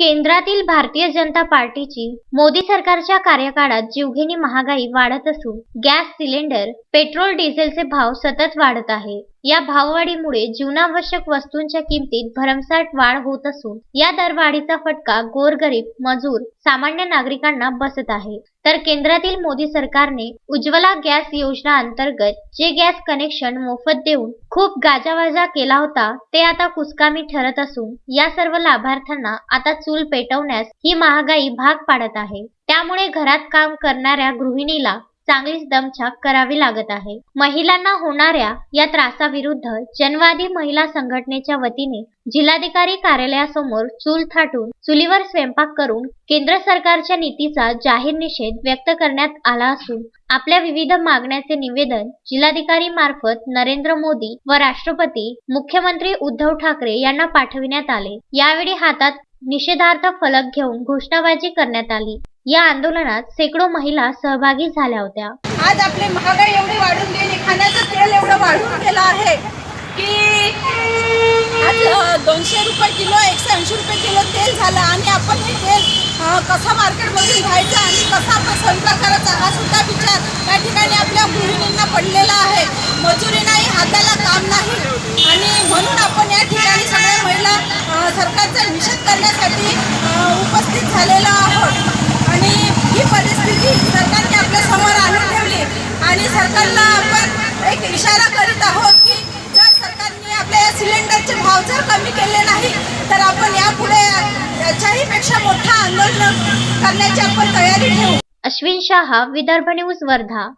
केंद्रातील भारतीय जनता पार्टीची मोदी सरकारच्या कार्यकाळात जीवघेणी महागाई वाढत असून गॅस सिलेंडर पेट्रोल डिझेलचे भाव सतत वाढत आहे. या भाववाढीमुळे जीवनावश्यक वस्तूंच्या किमतीत भरमसाठ वाढ होत असून या दरवाढीचा फटका गोरगरीब मजूर सामान्य नागरिकांना बसत आहे. तर केंद्रातील मोदी सरकारने उज्ज्वला गॅस योजना अंतर्गत जे गॅस कनेक्शन मोफत देऊन खूप गाजावाजा केला होता ते आता कुचकामी ठरत असून या सर्व लाभार्थ्यांना आता चूल पेटवण्यास ही महागाई भाग पाडत आहे. त्यामुळे घरात काम करणाऱ्या गृहिणीला चांगलीच दमछाक करावी लागत आहे. महिलांना होणाऱ्या या त्रासाविरुद्ध जनवादी महिला संघटनेच्या वतीने जिल्हाधिकारी कार्यालयासमोर चूल थाटून चुलीवर स्वयंपाक करून केंद्र सरकारच्या नीतीचा जाहीर निषेध व्यक्त करण्यात आला असून आपल्या विविध मागण्याचे निवेदन जिल्हाधिकारी मार्फत नरेंद्र मोदी व राष्ट्रपती मुख्यमंत्री उद्धव ठाकरे यांना पाठविण्यात आले. यावेळी हातात निषेधार्थ फलक घेऊन घोषणाबाजी करण्यात आली. या आंदोलनात शेकडो महिला सहभागी झाल्या होत्या. आज आपली महागाई एवढी वाढून गेली खाण्याचं तेल एवढं वाढून गेलं आहे की आज दोनशे रुपये किलो एकशे ऐंशी रुपये किलो तेल झालं आणि आपण हे तेल अ, कसं मार्केटमधून घ्यायचं आणि कसा आपण स्वयंपाक करायचा हा सुद्धा विचार त्या ठिकाणी आपल्या गृहिणींना पडलेला आहे. मजुरी नाही हाताला काम नाही आणि म्हणून आपण या ठिकाणी सगळ्या महिला अ, सरकारचा निषेध करण्यासाठी अ, उपस्थित झालेलो आहोत आणि ही परिस्थिती सरकारने आपल्यासमोर आणून ठेवली आणि सरकारला आपण एक इशारा करीत आहोत की जर सरकारने आपल्या या सिलेंडरचे भाव जर कमी केले नाही तर आपण यापुढे याच्याही पेक्षा मोठं आंदोलन करण्याची आपण तयारी ठेवू. अश्विन शहा विदर्भ न्यूज वर्धा.